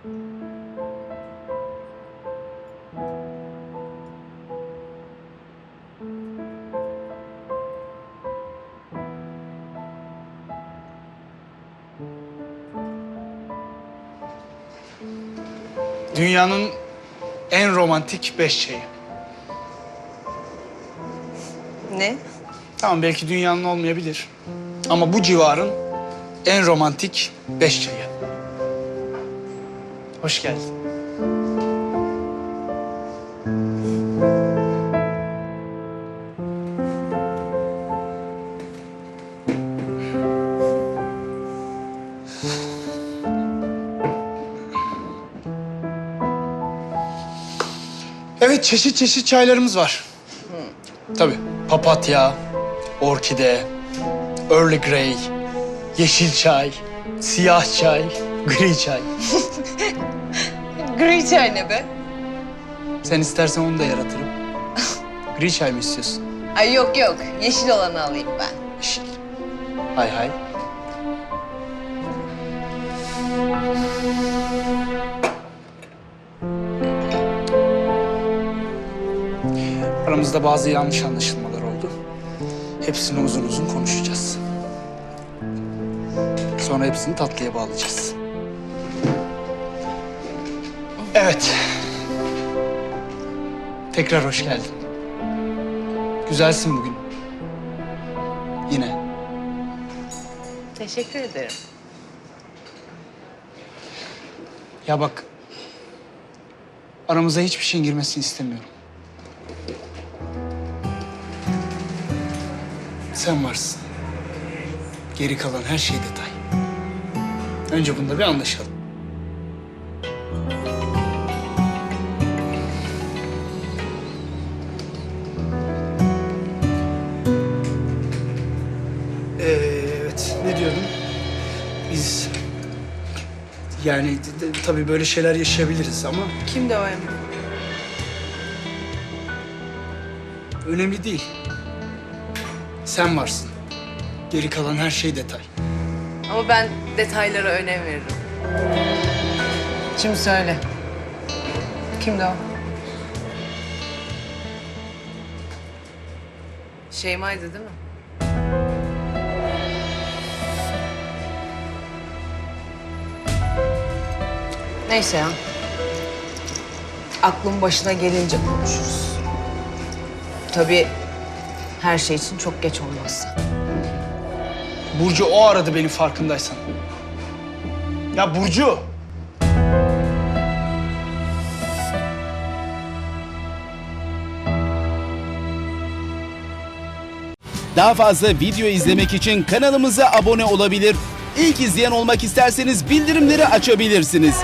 Dünyanın en romantik beş şeyi. Ne? Tamam belki dünyanın olmayabilir. Ama bu civarın en romantik beş şeyi. Hoş geldin. Evet çeşit çeşit çaylarımız var. Tabii papatya, orkide, Earl Grey, yeşil çay, siyah çay, gri çay. Gri çay ne be? Sen istersen onu da yaratırım. Gri çay mı istiyorsun? Ay yok yok. Yeşil olanı alayım ben. Yeşil. Hay hay. Aramızda bazı yanlış anlaşılmalar oldu. Hepsini uzun uzun konuşacağız. Sonra hepsini tatlıya bağlayacağız. Evet. Tekrar hoş geldin. Güzelsin bugün. Yine. Teşekkür ederim. Ya bak. Aramıza hiçbir şeyin girmesini istemiyorum. Sen varsın. Geri kalan her şey detay. Önce bunda bir anlaşalım. Ee, evet, ne diyordum? Biz yani de- de- tabii böyle şeyler yaşayabiliriz ama Kim de o Emre? önemli değil. Sen varsın. Geri kalan her şey detay. Ama ben detaylara önem veririm. Şimdi söyle. Kimdi o? Şeyma'ydı değil mi? Neyse ya. Aklın başına gelince konuşuruz. Tabii her şey için çok geç olmazsa. Burcu o aradı beni farkındaysan. Ya Burcu! Daha fazla video izlemek için kanalımıza abone olabilir. İlk izleyen olmak isterseniz bildirimleri açabilirsiniz.